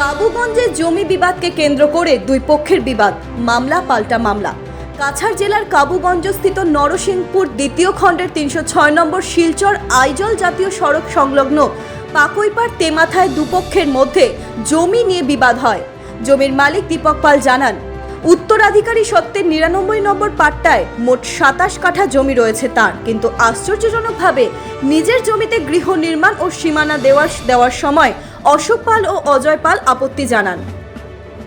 কাবুগঞ্জে জমি বিবাদকে কেন্দ্র করে দুই পক্ষের বিবাদ, মামলা পাল্টা মামলা। কাছাড় জেলার কাবুগঞ্জস্থিত নরসিংপুর দ্বিতীয় খণ্ডের তিনশো ছয় নম্বর শিলচর আইজল জাতীয় সড়ক সংলগ্ন পাকইপাড় তেমাথায় দুপক্ষের মধ্যে জমি নিয়ে বিবাদ হয়। জমির মালিক দীপক পাল জানান, উত্তরাধিকারী সত্ত্বের নিরানব্বই নম্বর পাট্টায় মোট সাতাশ কাঠা জমি রয়েছে তার, কিন্তু আশ্চর্যজনকভাবে নিজের জমিতে গৃহ নির্মাণ ও সীমানা দেওয়ার দেওয়ার সময় অশোক পাল ও অজয় পাল আপত্তি জানান।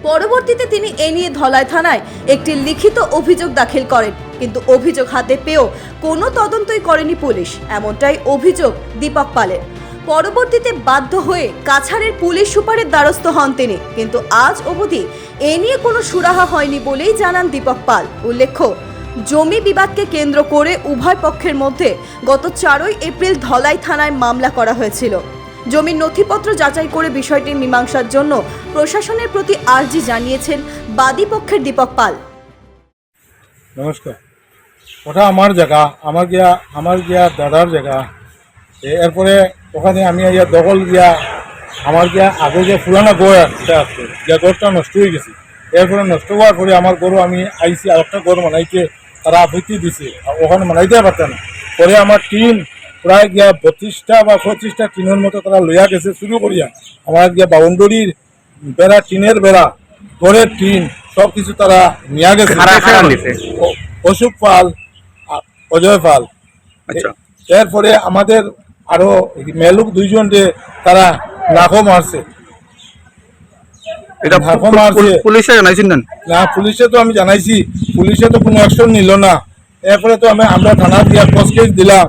পরবর্তীতে তিনি এ নিয়ে ধলাই থানায় একটি লিখিত অভিযোগ দাখিল করেন। কিন্তু অভিযোগ হাতে পেয়েও কোনো তদন্তই করেনি পুলিশ, এমনটাই অভিযোগ দীপক পালের। পরবর্তীতে বাধ্য হয়ে কাছাড়ের পুলিশ সুপারের দ্বারস্থ হন তিনি। কিন্তু আজ অবধি এ নিয়ে কোনো সুরাহা হয়নি বলেই জানান দীপক পাল। উল্লেখ্য, জমি বিবাদকে কেন্দ্র করে উভয় পক্ষের মধ্যে গত চারই এপ্রিল ধলাই থানায় মামলা করা হয়েছিল। জমির নথিপত্র যাচাই করে বিষয়টির মীমাংসার জন্য প্রশাসনের প্রতি আর্জি জানিয়েছেন বাদী পক্ষের দীপক পাল। নমস্কার। ওটা আমার জায়গা, আমার গিয়া আমার গিয়া দাদার জায়গা। এরপরে ওখানে আমি ইয়া দখল গিয়া, আমার গিয়া আগে যে পুরানো গড় একটা আছে গিয়া গড়টা নষ্ট হয়ে গেছে, এরপরে নষ্ট হওয়ার পরে আমার গরু আমি আইসি আর একটা গরু বানাইতে, তারা আপত্তি দিছে ওখানে বানাইতে পারতাম না। পরে আমার টিম প্রায় গিয়া বত্রিশটা বা পঁচিশটা টিনের মতো তারা লইয়া গেছে শুরু করিয়া। আমার গিয়া বাউন্ডারির বেড়া টিনের বেড়া ঘরের টিন সব কিছু তারা নিয়ে গেছে। অশোক পাল অজয় পাল। আচ্ছা। এরপরে আমাদের আরও মেলুক দুইজন যে তারা নাকো মারছে। এটা মারছে। পুলিশে জানাইছেন না পুলিশে তো আমি জানাইছি। পুলিশে তো কোনো অ্যাকশন নিল না। এরপরে তো আমি আমরা থানা দিয়া কেস দিলাম।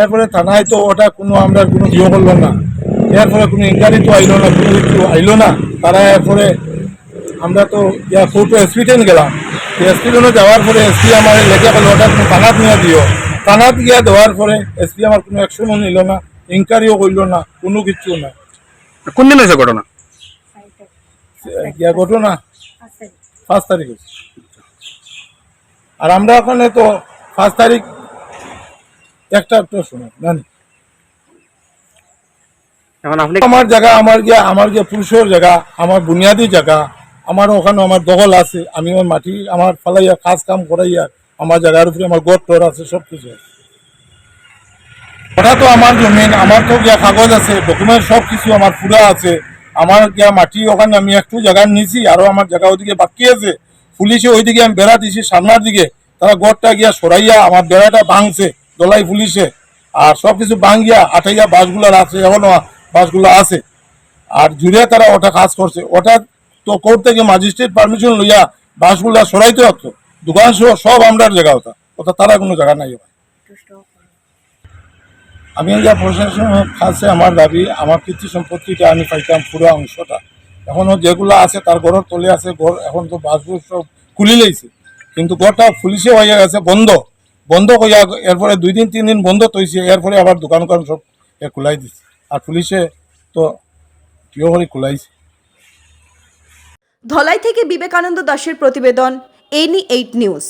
এরপরে থানায় তো ওটা কোনো আমরা কোনো ইয়ে করল না। এরপরে কোনো ইনকোয়ারি তো আইলো না কোনো কিছু আইলো না। তারা এরপরে আমরা তো ইয়া কোর্টে এসপি গেলাম। এসপি টেনে যাওয়ার পরে এসপি আমার লেখা করল ওটা তুমি থানাত নিয়ে দিও। থানাত গিয়া দেওয়ার পরে এসপি আমার কোনো অ্যাকশনও নিল না ইনকোয়ারিও করল না কোনো কিছু না। কোন দিন হয়েছে ঘটনা? গিয়া ঘটনা? পাঁচ তারিখ আর আমরা ওখানে তো পাঁচ তারিখ একটা একটা এখন আপনি আমার জায়গা আমার গিয়া আমার গিয়া পুরুষের জায়গা আমার বুনিয়াদি জায়গা আমার ওখানে আমার দখল আছে আমি আমার মাটি আমার ফালাইয়া কাজ কাম করাইয়া আমার জায়গার উপরে আমার টোর আছে সব কিছু আছে ওটা তো আমার জমিন আমার তো গিয়া কাগজ আছে ডকুমেন্ট সব কিছু আমার পুরা আছে। আমার গিয়া মাটি ওখানে আমি একটু জায়গা নিয়েছি আরও আমার জায়গা ওইদিকে বাকি আছে। পুলিশে ওইদিকে আমি বেড়া দিছি সামনার দিকে। তারা গোটটা গিয়া সরাইয়া আমার বেড়াটা ভাঙছে। দলাই পুলিশে। আর সব কিছু ভাঙিয়া আঠাইয়া বাসগুলার আছে, এখনও বাসগুলো আছে। আর জুড়ে তারা ওটা কাজ করছে। ওটা তো কোর্ট থেকে ম্যাজিস্ট্রেট পারমিশন লইয়া বাসগুলা সরাইতে হতো। দোকান সহ সব আমরার জায়গা ওটা। ওটা তারা কোনো জায়গা নাই আমি যা প্রশাসনের কাছে আমার দাবি, আমার কৃষি সম্পত্তিটা আমি পাইতাম পুরো অংশটা। এখনও যেগুলো আছে তার ঘরের তলে আছে, ঘর এখন তো বাসগুলো সব খুলি লাইছে। কিন্তু ঘরটা পুলিশে হয়ে গেছে বন্ধ। বন্ধ হইয়া এরপরে দুই দিন, তিন দিন বন্ধ তৈছে, এরপরে আবার দোকান দোকান সব খোলাই দিছে। আর পুলিশে তো কিয় করে খোলাইছে। ধলাই থেকে বিবেকানন্দ দাসের প্রতিবেদন এনি এইট নিউজ।